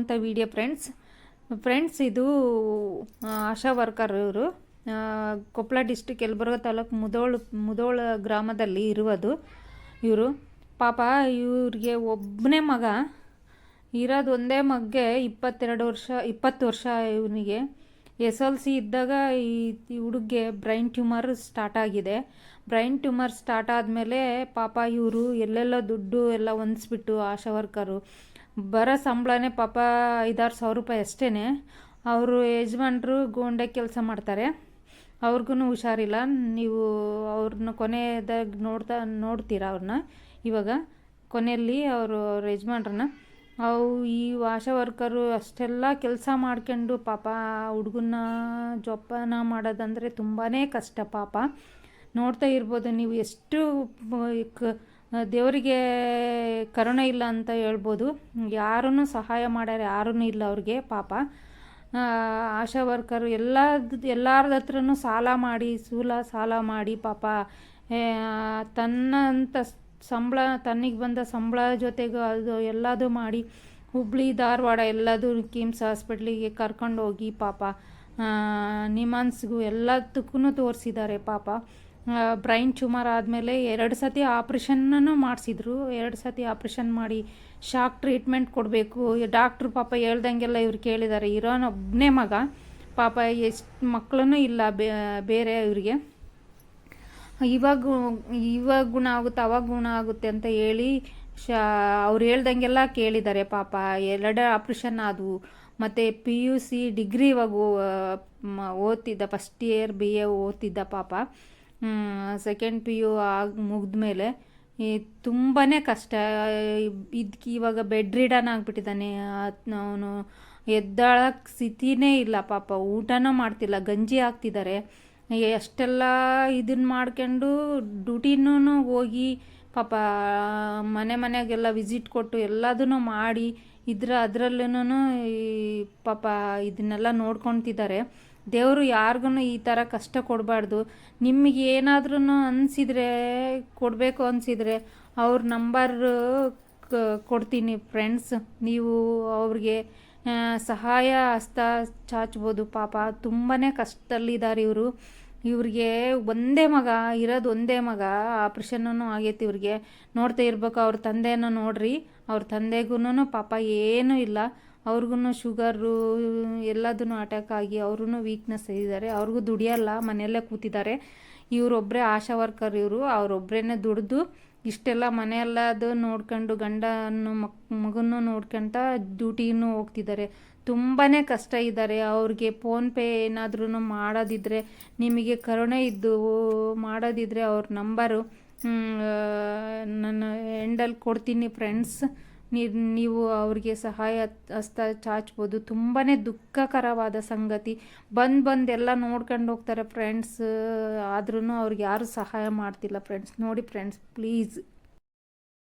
ಅಂತ video friends friends ಇದು Asha worker ಇವರು. ಕೊಪ್ಪಳ ಡಿಸ್ಟಿಕ್ ಯಲಬುರ್ಗ ತಾಲೂಕು ಮುದೋಳು, ಮುದೋಳ ಗ್ರಾಮದಲ್ಲಿ ಇರುವುದು ಇವರು. ಪಾಪ ಇವ್ರಿಗೆ ಒಬ್ಬನೇ ಮಗ. ಇರೋದು ಒಂದೇ ಮಗ್ಗೆ ಇಪ್ಪತ್ತೆರಡು ವರ್ಷ, ಇಪ್ಪತ್ತು ವರ್ಷ ಇವನಿಗೆ. ಎಸ್ ಎಲ್ ಸಿ ಇದ್ದಾಗ ಈ ಹುಡುಗ್ಗೆ ಬ್ರೈನ್ ಟ್ಯೂಮರ್ ಸ್ಟಾರ್ಟ್ ಆಗಿದೆ. ಬ್ರೈನ್ ಟ್ಯೂಮರ್ ಸ್ಟಾರ್ಟ್ ಆದಮೇಲೆ ಪಾಪ ಇವರು ಎಲ್ಲೆಲ್ಲ ದುಡ್ಡು ಎಲ್ಲ ಹೊಂದಿಸ್ಬಿಟ್ಟು ಆಶಾ ವರ್ಕರು. ಬರೋ ಸಂಬಳನೇ ಪಾಪ ಐದಾರು ಸಾವಿರ ರೂಪಾಯಿ ಅಷ್ಟೇ ಅವರು ಯಜಮಾನ್ರು ಗೋಂಡೆ ಕೆಲಸ ಮಾಡ್ತಾರೆ. ಅವ್ರಿಗೂ ಹುಷಾರಿಲ್ಲ. ನೀವು ಅವ್ರನ್ನ ಕೊನೆಯದಾಗಿ ನೋಡ್ತಾ, ನೋಡ್ತೀರಾ ಅವ್ರನ್ನ ಇವಾಗ ಕೊನೆಯಲ್ಲಿ ಅವರು ಅವ್ರ ಯಜಮಾನ್ರನ್ನ. ಅವು ಈ ಆಶಾ ವರ್ಕರು ಅಷ್ಟೆಲ್ಲ ಕೆಲಸ ಮಾಡ್ಕೊಂಡು ಪಾಪ ಹುಡುಗನ್ನ ಜೋಪಾನ ಮಾಡೋದಂದರೆ ತುಂಬಾ ಕಷ್ಟ ಪಾಪ. ನೋಡ್ತಾ ಇರ್ಬೋದು ನೀವು ಎಷ್ಟು ದೇವರಿಗೆ ಕರುಣೆ ಇಲ್ಲ ಅಂತ ಹೇಳ್ಬೋದು. ಯಾರೂ ಸಹಾಯ ಮಾಡ್ಯಾರ ಯಾರೂ ಇಲ್ಲ ಅವ್ರಿಗೆ, ಪಾಪ. ಆಶಾ ವರ್ಕರು ಎಲ್ಲ ಎಲ್ಲಾರ್ದ ಹತ್ರನೂ ಸಾಲ ಮಾಡಿ, ಸೂಲ ಸಾಲ ಮಾಡಿ, ಪಾಪ. ತನ್ನಂಥ ಸಂಬಳ, ತನ್ನಿಗೆ ಬಂದ ಸಂಬಳ ಜೊತೆಗೆ ಅದು ಎಲ್ಲದು ಮಾಡಿ, ಹುಬ್ಳಿ, ಧಾರವಾಡ ಎಲ್ಲದು ಕಿಮ್ಸ್ ಹಾಸ್ಪಿಟ್ಲಿಗೆ ಕರ್ಕೊಂಡು ಹೋಗಿ ಪಾಪ ನಿಮಾನ್ಸ್ಗೂ ಎಲ್ಲದಕ್ಕೂ ತೋರಿಸಿದ್ದಾರೆ ಪಾಪ. ಬ್ರೈನ್ ಟ್ಯೂಮರ್ ಆದಮೇಲೆ ಎರಡು ಸತಿ ಆಪ್ರೇಷನ್ನೂ ಮಾಡಿಸಿದ್ರು. ಎರಡು ಸತಿ ಆಪ್ರೇಷನ್ ಮಾಡಿ ಶಾಕ್ ಟ್ರೀಟ್ಮೆಂಟ್ ಕೊಡಬೇಕು. ಡಾಕ್ಟ್ರು ಪಾಪ ಹೇಳ್ದಂಗೆಲ್ಲ ಇವ್ರು ಕೇಳಿದ್ದಾರೆ ಇರೋನೊಬ್ಬನೇ ಮಗ. ಪಾಪ ಎಷ್ಟು ಮಕ್ಕಳೂ ಇಲ್ಲ ಬೇರೆ ಇವ್ರಿಗೆ. ಇವಾಗ ಇವಾಗ ಗುಣ ಆಗುತ್ತೆ, ಅವಾಗ ಗುಣ ಆಗುತ್ತೆ ಅಂತ ಹೇಳಿ ಶಾ, ಅವ್ರು ಹೇಳ್ದಂಗೆಲ್ಲ ಕೇಳಿದ್ದಾರೆ ಪಾಪ. ಎರಡು ಆಪ್ರೇಷನ್ ಆದವು ಮತ್ತು ಪಿ ಯು ಸಿ ಡಿಗ್ರಿ ಇವಾಗ ಓದ್ತಿದ್ದ, ಫಸ್ಟ್ ಇಯರ್ ಬಿ ಎ ಓದ್ತಿದ್ದ ಪಾಪ. ಸೆಕೆಂಡ್ ಪಿ ಯು ಆಗಿ ಮುಗಿದ್ಮೇಲೆ ಈ ತುಂಬಾ ಕಷ್ಟ. ಇದಕ್ಕೆ ಇವಾಗ ಬೆಡ್ ರೀಡನ್ ಆಗಿಬಿಟ್ಟಿದ್ದಾನೆ. ಅವನು ಎದ್ದಾಳಕ್ಕೆ ಸ್ಥಿತಿನೇ ಇಲ್ಲ ಪಾಪ. ಊಟನೂ ಮಾಡ್ತಿಲ್ಲ. ಗಂಜಿ ಹಾಕ್ತಿದ್ದಾರೆ ಅಷ್ಟೆಲ್ಲ ಇದನ್ನ ಮಾಡ್ಕೊಂಡು ಡ್ಯೂಟಿನೂ ಹೋಗಿ ಪಾಪ ಮನೆ ಮನೆಗೆಲ್ಲ ವಿಸಿಟ್ ಕೊಟ್ಟು ಎಲ್ಲದನ್ನು ಮಾಡಿ ಇದ್ರ ಅದರಲ್ಲೂನು ಈ ಪಾಪ ಇದನ್ನೆಲ್ಲ ನೋಡ್ಕೊತಿದ್ದಾರೆ. ದೇವರು ಯಾರಿಗೂ ಈ ಥರ ಕಷ್ಟ ಕೊಡಬಾರ್ದು. ನಿಮಗೆ ಏನಾದ್ರೂ ಅನಿಸಿದ್ರೆ, ಕೊಡಬೇಕು ಅನಿಸಿದರೆ ಅವ್ರ ನಂಬರ್ ಕೊಡ್ತೀನಿ ಫ್ರೆಂಡ್ಸ್. ನೀವು ಅವ್ರಿಗೆ ಸಹಾಯ ಹಸ್ತ ಚಾಚ್ಬೋದು. ಪಾಪ ತುಂಬಾ ಕಷ್ಟದಲ್ಲಿದ್ದಾರೆ ಇವರು. ಇವ್ರಿಗೆ ಒಂದೇ ಮಗ, ಇರೋದು ಒಂದೇ ಮಗ, ಆಪ್ರೇಷನ್ನು ಆಗೈತಿ ಇವ್ರಿಗೆ. ನೋಡ್ತಾ ಇರ್ಬೇಕು ಅವ್ರ ತಂದೆಯನ್ನು ನೋಡ್ರಿ. ಅವ್ರ ತಂದೆಗೂ ಪಾಪ ಏನೂ ಇಲ್ಲ. ಅವ್ರಿಗೂ ಶುಗರು ಎಲ್ಲದೂ ಅಟ್ಯಾಕ್ ಆಗಿ ಅವ್ರೂ ವೀಕ್ನೆಸ್ ಇದ್ದಾರೆ. ಅವ್ರಿಗೂ ದುಡಿಯಲ್ಲ, ಮನೆಯಲ್ಲೇ ಕೂತಿದ್ದಾರೆ. ಇವರೊಬ್ಬರೇ ಆಶಾ ವರ್ಕರ್ ಇವರು. ಅವರೊಬ್ಬರೇ ದುಡಿದು ಇಷ್ಟೆಲ್ಲ ಮನೆಯಲ್ಲದು ನೋಡ್ಕೊಂಡು ಗಂಡನ್ನು ಮಕ್ ಮಗನ್ನು ನೋಡ್ಕೊಂತ ಡ್ಯೂಟಿನೂ ಹೋಗ್ತಿದ್ದಾರೆ. ತುಂಬಾ ಕಷ್ಟ ಇದ್ದಾರೆ. ಅವ್ರಿಗೆ ಫೋನ್ಪೇ ಏನಾದ್ರೂ ಮಾಡೋದಿದ್ರೆ, ನಿಮಗೆ ಕರುಣೆ ಇದ್ದು ಮಾಡೋದಿದ್ರೆ ಅವ್ರ ನಂಬರು ನನ್ನ ಎಂಡಲ್ಲಿ ಕೊಡ್ತೀನಿ ಫ್ರೆಂಡ್ಸ್ ನೀವು ಅವ್ರಿಗೆ ಸಹಾಯ ಹಸ್ತ ಚಾಚ್ಬೋದು. ತುಂಬಾ ದುಃಖಕರವಾದ ಸಂಗತಿ. ಬಂದು ಎಲ್ಲ ನೋಡ್ಕೊಂಡು ಹೋಗ್ತಾರೆ ಫ್ರೆಂಡ್ಸ್ ಆದ್ರೂ ಅವ್ರಿಗೆ ಯಾರು ಸಹಾಯ ಮಾಡ್ತಿಲ್ಲ ಫ್ರೆಂಡ್ಸ್ ನೋಡಿ ಫ್ರೆಂಡ್ಸ್ ಪ್ಲೀಸ್